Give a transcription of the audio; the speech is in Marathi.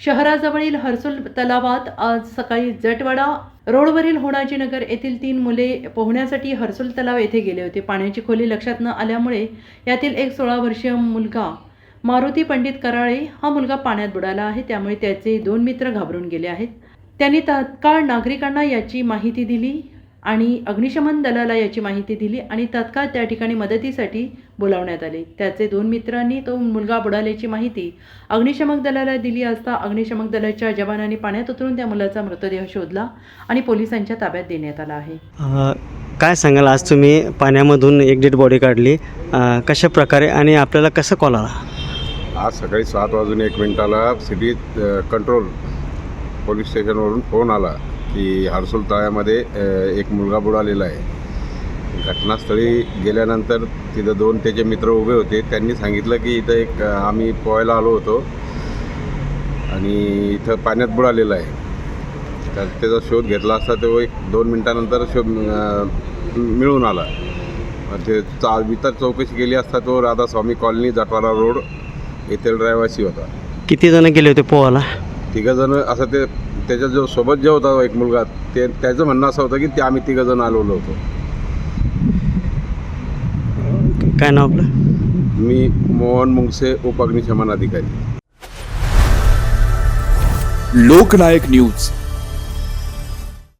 शहराजवळील हर्सुल तलावात आज सकाळी जटवाडा रोडवरील होणाजी नगर येथील तीन मुले पोहण्यासाठी हर्सुल तलाव येथे गेले होते. पाण्याची खोली लक्षात न आल्यामुळे यातील एक सोळा वर्षीय मुलगा मारुती पंडित कराळे हा मुलगा पाण्यात बुडाला आहे. त्यामुळे त्याचे दोन मित्र घाबरून गेले आहेत. त्यांनी तात्काळ नागरिकांना याची माहिती दिली. आणि अग्निशमन दलाला याची माहिती दिली आणि तात्काळ त्या ठिकाणी मदतीसाठी बोलावण्यात आले. त्याचे दोन मित्रांनी तो मुलगा बुडाल्याची माहिती अग्निशमक दलाला दिली असता अग्निशमक दलाच्या जवानांनी पाण्यात उतरून त्या मुलाचा मृतदेह शोधला आणि पोलिसांच्या ताब्यात देण्यात आला आहे. काय सांगाल? आज तुम्ही पाण्यामधून एक डेड बॉडी काढली. कशा प्रकारे आणि आपल्याला कसं कॉल आला? आज सकाळी सात वाजून एक मिनिटाला सिटी कंट्रोल पोलीस स्टेशनवरून फोन आला. की हर्सुल तळ्यामध्ये एक मुलगा बुडालेला आहे. घटनास्थळी गेल्यानंतर तिथं दोन त्याचे मित्र उभे होते. त्यांनी सांगितलं की इथं एक आम्ही पोहायला आलो होतो आणि इथं पाण्यात बुडालेलं आहे. तर त्याचा शोध घेतला असता तो एक दोन मिनटानंतर शोध मिळून आला. ते चा इतर चौकशी केली असता तो राधास्वामी कॉलनी जटवाडा रोड येथील रहिवासी होता. किती जण गेले होते पोहायला? तिघंजण असं ते त्याच्या जो सोबत जे होता एक मुलगा ते त्याचं म्हणणं असं होतं की ते आम्ही तिघंजण आलेलो होतो. काय नाव आपलं? मी मोहन मुंगसे उपअग्निशमन अधिकारी. लोकनायक न्यूज.